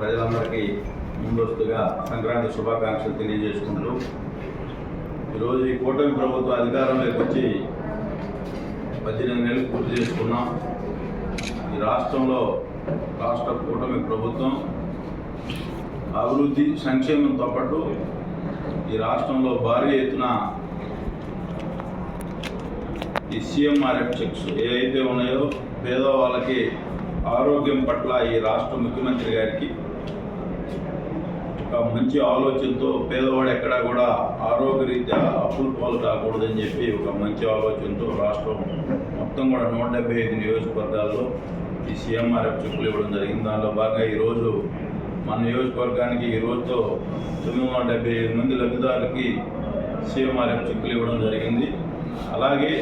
ప్రజలందరికీ ముందస్తుగా సంక్రాంతి శుభాకాంక్షలు తెలియజేసుకుంటూ ఈరోజు ఈ కూటమి ప్రభుత్వం అధికారంలోకి వచ్చి పద్దెనిమిది నెలలు పూర్తి చేసుకున్నాం. ఈ రాష్ట్రంలో రాష్ట్ర కూటమి ప్రభుత్వం అభివృద్ధి సంక్షేమంతో పాటు ఈ రాష్ట్రంలో భారీ ఎత్తున ఈ సీఎంఆర్ఎఫ్ చెక్స్ ఏవైతే ఉన్నాయో పేదవాళ్ళకి ఆరోగ్యం పట్ల ఈ రాష్ట్ర ముఖ్యమంత్రి గారికి మంచి ఆలోచనతో పేదవాడు ఎక్కడా కూడా ఆరోగ్యరీత్యా అప్పులు పాలు కాకూడదని చెప్పి ఒక మంచి ఆలోచనతో రాష్ట్రం మొత్తం కూడా నూట డెబ్బై ఐదు నియోజకవర్గాల్లో ఈ సీఎంఆర్ఎఫ్ చెక్కులు ఇవ్వడం జరిగింది. దానిలో భాగంగా ఈరోజు మన నియోజకవర్గానికి ఈ రోజుతో తొమ్మిది వందల డెబ్బై ఐదు మంది లబ్ధిదారులకి సీఎంఆర్ఎఫ్ చెక్కులు ఇవ్వడం జరిగింది. అలాగే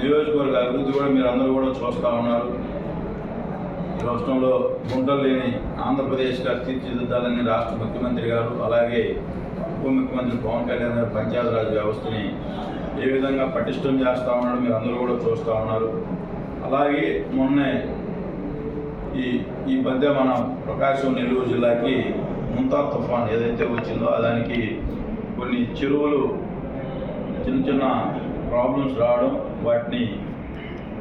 నియోజకవర్గ అభివృద్ధి కూడా మీరు అందరూ కూడా చూస్తూ ఉన్నారు. రాష్ట్రంలో గుంటలు లేని ఆంధ్రప్రదేశ్గా తీర్చిదిద్దాలని రాష్ట్ర ముఖ్యమంత్రి గారు అలాగే ఉప ముఖ్యమంత్రి పవన్ కళ్యాణ్ గారు పంచాయతీరాజ్ వ్యవస్థని ఏ విధంగా పటిష్టం చేస్తూ ఉన్నాడో మీరు అందరూ కూడా చూస్తూ ఉన్నారు. అలాగే మొన్నే ఈ ఈ మధ్య మన ప్రకాశం నెల్లూరు జిల్లాకి ముంతా తుఫాన్ ఏదైతే వచ్చిందో దానికి కొన్ని చెరువులు చిన్న చిన్న ప్రాబ్లమ్స్ రావడం వాటిని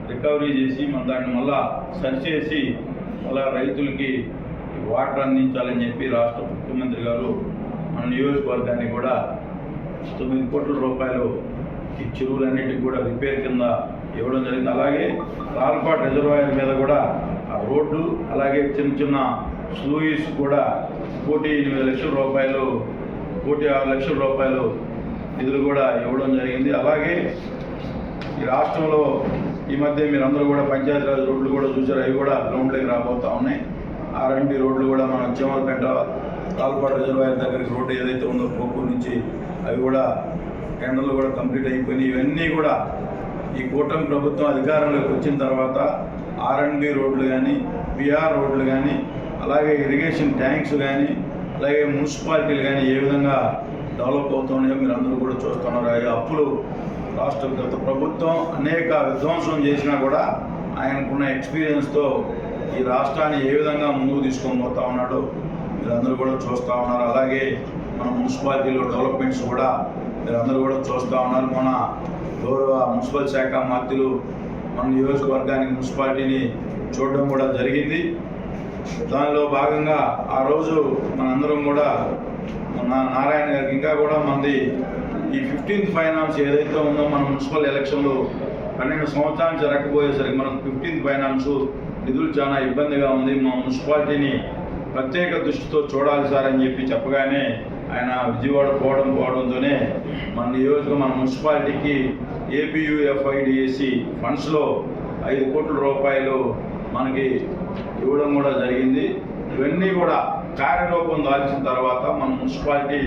రికవరీ చేసి మన దాన్ని మళ్ళా సరిచేసి అలా రైతులకి వాటర్ అందించాలని చెప్పి రాష్ట్ర ముఖ్యమంత్రి గారు మన నియోజకవర్గాన్ని కూడా తొమ్మిది కోట్ల రూపాయలు ఈ చెరువులన్నిటికి కూడా రిపేర్ కింద ఇవ్వడం జరిగింది. అలాగే రాల్పాట్ రిజర్వాయర్ మీద కూడా ఆ రోడ్డు అలాగే చిన్న చిన్న స్లూయిస్ కూడా కోటి ఎనిమిది లక్షల రూపాయలు కోటి ఆరు లక్షల రూపాయలు నిధులు కూడా ఇవ్వడం జరిగింది. అలాగే ఈ రాష్ట్రంలో ఈ మధ్య మీరందరూ కూడా పంచాయతీరాజ్ రోడ్లు కూడా చూసారు అవి కూడా గ్రౌండ్లోకి రాబోతా ఉన్నాయి. ఆర్ఎండి రోడ్లు కూడా మన చీమలపేట కాల్పాడు రిజర్వాయర్ దగ్గరికి రోడ్డు ఏదైతే ఉందో పోకూరు నుంచి అవి కూడా టెండర్లు కూడా కంప్లీట్ అయిపోయినాయి. ఇవన్నీ కూడా ఈ కూటమి ప్రభుత్వం అధికారంలోకి వచ్చిన తర్వాత ఆర్ఎండ్బి రోడ్లు కానీ పిఆర్ రోడ్లు కానీ అలాగే ఇరిగేషన్ ట్యాంక్స్ కానీ అలాగే మున్సిపాలిటీలు కానీ ఏ విధంగా డెవలప్ అవుతున్నాయో మీరు అందరూ కూడా చూస్తున్నారు? ఆ అప్పులు రాష్ట్ర గత ప్రభుత్వం అనేక విధ్వంసం చేసినా కూడా ఆయనకున్న ఎక్స్పీరియన్స్తో ఈ రాష్ట్రాన్ని ఏ విధంగా ముందుకు తీసుకొని పోతా ఉన్నాడో మీరందరూ కూడా చూస్తూ ఉన్నారు. అలాగే మన మున్సిపాలిటీలో డెవలప్మెంట్స్ కూడా మీరందరూ కూడా చూస్తూ ఉన్నారు. మన గౌరవ మున్సిపల్ శాఖ మంత్రులు మన నియోజకవర్గానికి మున్సిపాలిటీని చూడడం కూడా జరిగింది. దానిలో భాగంగా ఆ రోజు మనందరం కూడా నారాయణ గారికి ఇంకా కూడా మనది ఈ ఫిఫ్టీన్త్ ఫైనాన్స్ ఏదైతే ఉందో మన మున్సిపల్ ఎలక్షన్లు పన్నెండు సంవత్సరాలు జరగకపోయేసరికి మనకు ఫిఫ్టీన్త్ ఫైనాన్స్ నిధులు చాలా ఇబ్బందిగా ఉంది. మా మున్సిపాలిటీని ప్రత్యేక దృష్టితో చూడాలి సార్ అని చెప్పి చెప్పగానే ఆయన విజయవాడ పోవడం పోవడంతోనే మన నియోజక మన మున్సిపాలిటీకి ఏపీయుఎఫ్ఐడిఎసి ఫండ్స్లో ఐదు కోట్ల రూపాయలు మనకి ఇవ్వడం కూడా జరిగింది. ఇవన్నీ కూడా కార్యరూపం దాల్చిన తర్వాత మన మున్సిపాలిటీ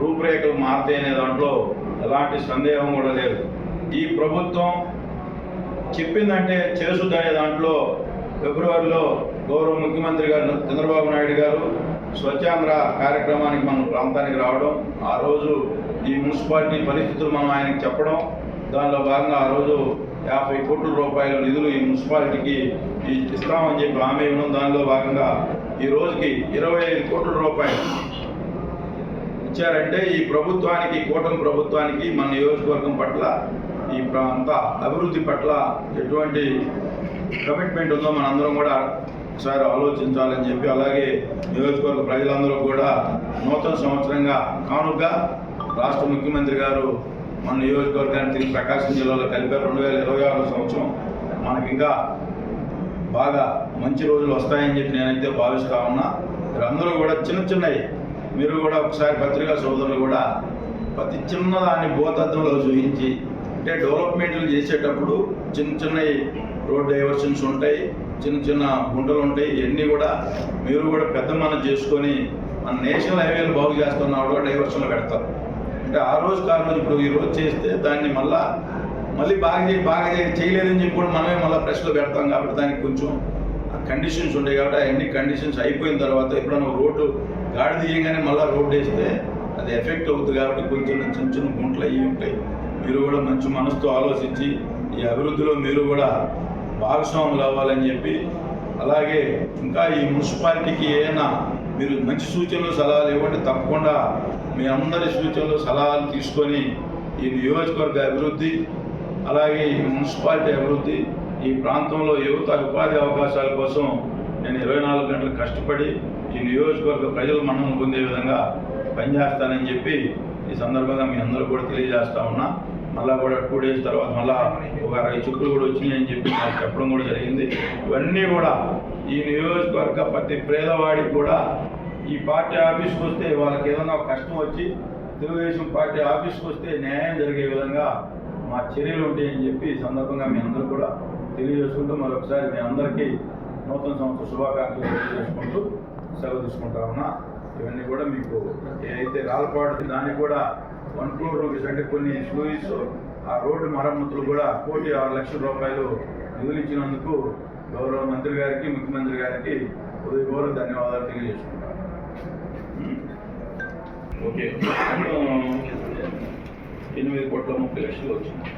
రూపురేఖలు మారుతాయి అనే దాంట్లో ఎలాంటి సందేహం కూడా లేదు. ఈ ప్రభుత్వం చెప్పిందంటే చేసుద్దనే దాంట్లో ఫిబ్రవరిలో గౌరవ ముఖ్యమంత్రి గారు చంద్రబాబు నాయుడు గారు స్వచ్ఛాంధ్ర కార్యక్రమానికి మన ప్రాంతానికి రావడం ఆ రోజు ఈ మున్సిపాలిటీ పరిస్థితులు మనం ఆయనకి చెప్పడం దానిలో భాగంగా ఆ రోజు యాభై కోట్ల రూపాయల నిధులు ఈ మున్సిపాలిటీకి ఈ ఇస్తామని చెప్పి హామీ ఇవ్వడం దానిలో భాగంగా ఈ రోజుకి ఇరవై ఐదు కోట్ల రూపాయలు ఇచ్చారంటే ఈ ప్రభుత్వానికి కూటమి ప్రభుత్వానికి మన నియోజకవర్గం పట్ల ఈ ప్రాంత అభివృద్ధి పట్ల ఎటువంటి కమిట్మెంట్ ఉందో మనందరం కూడా ఒకసారి ఆలోచించాలని చెప్పి అలాగే నియోజకవర్గ ప్రజలందరూ కూడా నూతన సంవత్సరంగా కానుగా రాష్ట్ర ముఖ్యమంత్రి గారు మన నియోజకవర్గాన్ని తిరిగి ప్రకాశం జిల్లాలో కలిపారు. రెండు వేల ఇరవై ఆరు సంవత్సరం మనకి ఇంకా బాగా మంచి రోజులు వస్తాయని చెప్పి నేనైతే భావిస్తా ఉన్నా. మీరందరూ కూడా చిన్న చిన్నవి. మీరు కూడా ఒకసారి పత్రికా సోదరులు కూడా ప్రతి చిన్నదాన్ని భూతత్వంలో చూపించి అంటే డెవలప్మెంట్లు చేసేటప్పుడు చిన్న చిన్నవి రోడ్ డైవర్షన్స్ ఉంటాయి చిన్న చిన్న గుంటలు ఉంటాయి ఇవన్నీ కూడా మీరు కూడా పెద్ద మనం చేసుకొని మన నేషనల్ హైవేలు బాగు చేస్తున్నా కూడా డైవర్షన్లు పెడతారు. అంటే ఆ రోజు ఆ రోజు ఇప్పుడు ఈ రోజు చేస్తే దాన్ని మళ్ళా మళ్ళీ బాగా చేయి బాగా చేయి చేయలేదని చెప్పి కూడా మనమే మళ్ళీ ప్రశ్నలు పెడతాం కాబట్టి దానికి కొంచెం కండిషన్స్ ఉంటాయి కాబట్టి అవన్నీ కండిషన్స్ అయిపోయిన తర్వాత ఎప్పుడైనా రోడ్డు గాడి తీయగానే మళ్ళీ రోడ్డు వేస్తే అది ఎఫెక్ట్ అవుతుంది కాబట్టి కొంచెం చిన్న చిన్న గుంటలు అయ్యి ఉంటాయి. మీరు కూడా మంచి మనసుతో ఆలోచించి ఈ అభివృద్ధిలో మీరు కూడా భాగస్వాములు అవ్వాలని చెప్పి అలాగే ఇంకా ఈ మున్సిపాలిటీకి ఏమైనా మీరు మంచి సూచనలు సలహాలు ఇవ్వండి. తప్పకుండా మీ అందరి సూచనలు సలహాలు తీసుకొని ఈ నియోజకవర్గ అభివృద్ధి అలాగే ఈ మున్సిపాలిటీ అభివృద్ధి ఈ ప్రాంతంలో యువత ఉపాధి అవకాశాల కోసం నేను ఇరవై నాలుగు గంటలు కష్టపడి ఈ నియోజకవర్గ ప్రజలు మన్నను పొందే విధంగా పనిచేస్తానని చెప్పి ఈ సందర్భంగా మీ అందరూ కూడా తెలియజేస్తా ఉన్నా. మళ్ళా కూడా టూ డేస్ తర్వాత మళ్ళా ఒక అరవై చెక్కులు కూడా వచ్చినాయని చెప్పి నాకు చెప్పడం కూడా జరిగింది. ఇవన్నీ కూడా ఈ నియోజకవర్గ ప్రతి పేదవాడికి కూడా ఈ పార్టీ ఆఫీస్కి వస్తే వాళ్ళకి ఏదైనా ఒక కష్టం వచ్చి తెలుగుదేశం పార్టీ ఆఫీస్కి వస్తే న్యాయం జరిగే విధంగా మా చర్యలు ఉంటాయని చెప్పి ఈ సందర్భంగా మీ అందరూ కూడా తెలియజేసుకుంటూ మరొకసారి మీ అందరికీ నూతన సంవత్సర శుభాకాంక్షలు తెలియజేసుకుంటూ సెలవు తీసుకుంటా ఉన్నా. ఇవన్నీ కూడా మీకు ఏదైతే రాలపాడు దాన్ని కూడా వన్ క్రోర్ రూపీస్ అంటే కొన్ని స్లూయిస్ ఆ రోడ్డు మరమ్మతులు కూడా కోటి ఆరు లక్షల రూపాయలు నిధులు ఇచ్చినందుకు గౌరవ మంత్రి గారికి ముఖ్యమంత్రి గారికి ఉదయపూర్వక ధన్యవాదాలు తెలియజేసుకుంటాను ఓకే. మొత్తం ఎనిమిది కోట్ల ముప్పై లక్షలు వచ్చింది